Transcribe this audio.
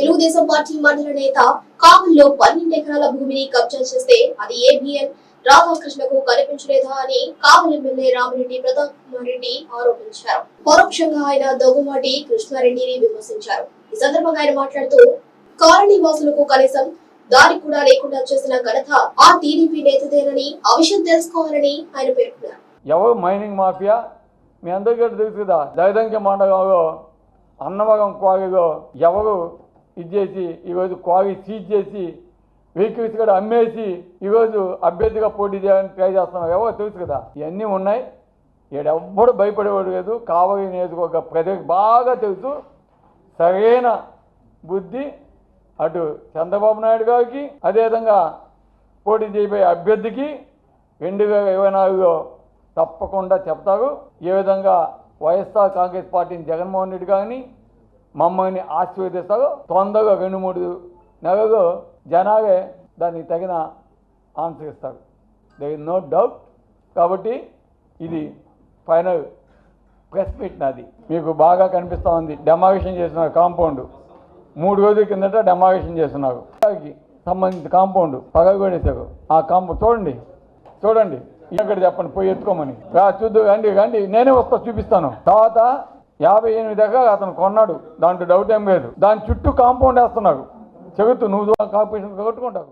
Telugu Desam party మండల నేత కావలిలో పన్నెండు ఎకరాల భూమిని కబ్జా చేస్తే అది ఏబిఎన్ రాధాకృష్ణకు కనిపించలేదా అని కావలి ఎమ్మెల్యే రామిరెడ్డి ప్రతాప్ కుమార్ రెడ్డి ఆరోపించారు. పరోక్షంగా ఆయన దొంగమాటి కృష్ణారెడ్డిని విమర్శించారు. ఈ సందర్భంగా ఆయన మాట్లాడుతూ కాలనీ వాసులకు కనీసం దారి కూడా లేకుండా చేసిన ఘనత ఆ టీడీపీ నేతదేనని ఆ విషయం తెలుసుకోవాలని ఆయన పేర్కొన్నారు. ఎవరు? Mining mafia? మీ అందరికీ తెలుసు కదా దైదంక మండలంలో అన్నవరం క్వారీలో ఎవరు? ఇది చేసి ఈరోజు క్వారీ సీజ్ చేసి వెహికల్స్ కూడా అమ్మేసి ఈరోజు అభ్యర్థిగా పోటీ చేయాలని ట్రై చేస్తున్నారు ఎవరో తెలుసు కదా ఇవన్నీ ఉన్నాయి. ఈడెవ్వడు భయపడేవాడు లేదు. కావలి నియోజకవర్గ ప్రజలకు బాగా తెలుసు. సరైన బుద్ధి అటు చంద్రబాబు నాయుడు గారికి అదేవిధంగా పోటీ చేయబోయే అభ్యర్థికి రెండు వేల ఇరవై నాలుగులో తప్పకుండా చెప్తారు. ఏ విధంగా వైఎస్ఆర్ కాంగ్రెస్ పార్టీని జగన్మోహన్ రెడ్డి గారిని మమ్మల్ని ఆశీర్వదిస్తారు తొందరగా రెండు మూడు నెలలు జనాలే దానికి తగిన ఆన్సర్ ఇస్తారు. దర్ ఇస్ నో డౌట్ కాబట్టి ఇది ఫైనల్ ప్రెస్ మీట్ నాది. మీకు బాగా కనిపిస్తూ ఉంది. డెమాలిషన్ చేస్తున్నారు కాంపౌండ్ మూడు రోజుల కిందట డెమాలిషన్ చేస్తున్నారు. సంబంధించిన కాంపౌండ్ పగలగొడేశారు ఆ కాంపౌండ్ చూడండి. చూడండి. ఇక్కడ చెప్పండి? పోయి ఎత్తుకోమని. రా చూద్దు. రండి రండి. నేనే వస్తా చూపిస్తాను. తర్వాత యాభై ఎనిమిది దగ్గర అతను కొన్నాడు. దాంట్లో డౌట్ ఏం లేదు. దాని చుట్టూ కాంపౌండ్ వేస్తున్నారు చెబుతూ నువ్వు కాంపిటీషన్ కొట్టుకుంటావు.